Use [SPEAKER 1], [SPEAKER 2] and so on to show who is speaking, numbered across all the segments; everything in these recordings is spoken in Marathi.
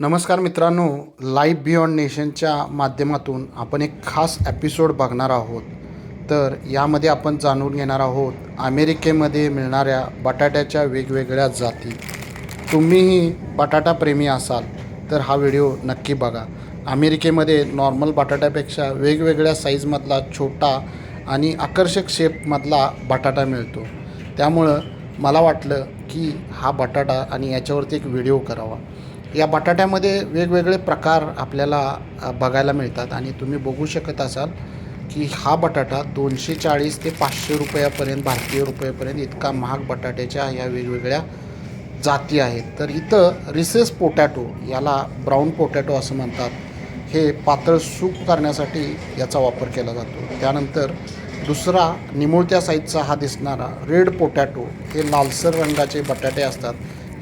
[SPEAKER 1] नमस्कार मित्रांनो लाईव्ह बियॉन्ड नेशनच्या माध्यमातून आपण एक खास एपिसोड बघणार आहोत. तर यामध्ये आपण जाणून घेणार आहोत अमेरिकेमध्ये मिळणाऱ्या बटाट्याच्या वेगवेगळ्या जाती. तुम्हीही बटाटाप्रेमी असाल तर हा व्हिडिओ नक्की बघा. अमेरिकेमध्ये नॉर्मल बटाट्यापेक्षा वेगवेगळ्या साईजमधला छोटा आणि आकर्षक शेपमधला बटाटा मिळतो. त्यामुळं मला वाटलं की हा बटाटा आणि याच्यावरती एक व्हिडिओ करावा. या बटाट्यामध्ये वेगवेगळे प्रकार आपल्याला बघायला मिळतात आणि तुम्ही बघू शकत असाल की हा बटाटा दोनशे चाळीस ते पाचशे रुपयापर्यंत भारतीय रुपयापर्यंत इतका महाग बटाट्याच्या ह्या वेगवेगळ्या जाती आहेत. तर इथं रिसेस पोटॅटो याला ब्राऊन पोटॅटो असं म्हणतात. हे पातळ सूप करण्यासाठी याचा वापर केला जातो. त्यानंतर दुसरा निमुळत्या साईजचा हा दिसणारा रेड पोटॅटो हे लालसर रंगाचे बटाटे असतात.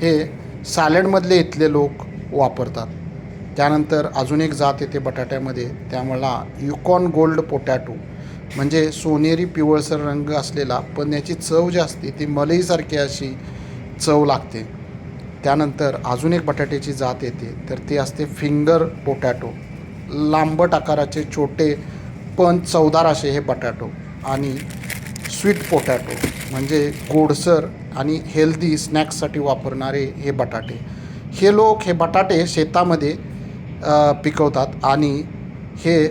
[SPEAKER 1] हे सॅलडमधले इथले लोक वापरतात. त्यानंतर अजून एक जात येते बटाट्यामध्ये त्यामुळा युकॉन गोल्ड पोटॅटो. म्हणजे सोनेरी पिवळसर रंग असलेला पण याची चव जी असते ती मलईसारखी अशी चव लागते. त्यानंतर अजून एक बटाट्याची जात येते तर ती असते फिंगर पोटॅटो. लांबट आकाराचे छोटे पण चवदार असे हे बटाटो. आणि स्वीट पोटॅटो म्हणजे गोडसर आणि हेल्दी स्नॅक्ससाठी वापरणारे हे बटाटे. हे लोक हे बटाटे शेतामध्ये पिकवतात आणि हे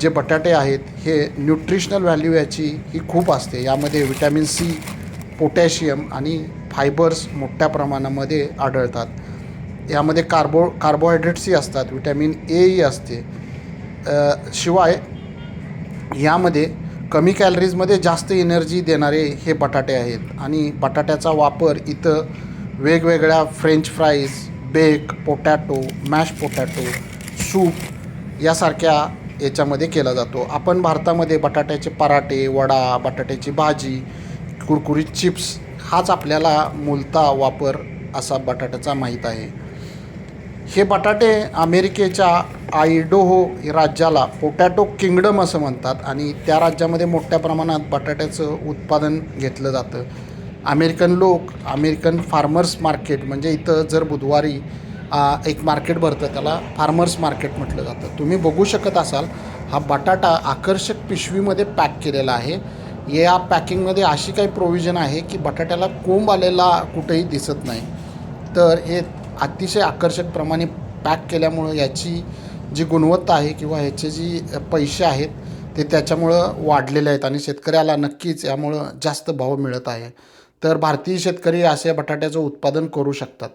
[SPEAKER 1] जे बटाटे आहेत हे न्यूट्रिशनल व्हॅल्यू याची ही खूप असते. यामध्ये विटॅमिन सी पोटॅशियम आणि फायबर्स मोठ्या प्रमाणामध्ये आढळतात. यामध्ये कार्बो कार्बोहायड्रेट्सही असतात विटॅमिन एही असते. शिवाय यामध्ये कमी कॅलरीजमध्ये जास्त एनर्जी देणारे हे बटाटे आहेत. आणि बटाट्याचा वापर इथं वेगवेगळ्या French fries bake potato mash potato soup यासारख्या याच्यामध्ये केला जातो. आपण भारतामध्ये बटाट्याचे पराठे वडा बटाट्याची भाजी कुरकुरीत चिप्स हाच आपल्याला मूलता वापर असा बटाट्याचा माहीत आहे. हे बटाटे अमेरिकेच्या आयडोहो राज्याला पोटॅटो किंगडम असं म्हणतात आणि त्या राज्यामध्ये मोठ्या प्रमाणात बटाट्याचं उत्पादन घेतलं जातं. अमेरिकन लोक अमेरिकन फार्मर्स मार्केट म्हणजे इथं जर बुधवारी एक मार्केट भरतं त्याला फार्मर्स मार्केट म्हटलं जातं. तुम्ही बघू शकत असाल हा बटाटा आकर्षक पिशवीमध्ये पॅक केलेला आहे. या पॅकिंगमध्ये अशी काही प्रोव्हिजन आहे की बटाट्याला कोंब आलेला कुठेही दिसत नाही. तर हे अतिशय आकर्षक प्रमाणे पॅक केल्यामुळं याची जी गुणवत्ता आहे किंवा ह्याचे जी पैसे आहेत ते त्याच्यामुळं वाढलेले आहेत आणि शेतकऱ्याला नक्कीच यामुळं जास्त भाव मिळत आहे. तर भारतीय शेतकरी असे बटाट्याचं उत्पादन करू शकतात.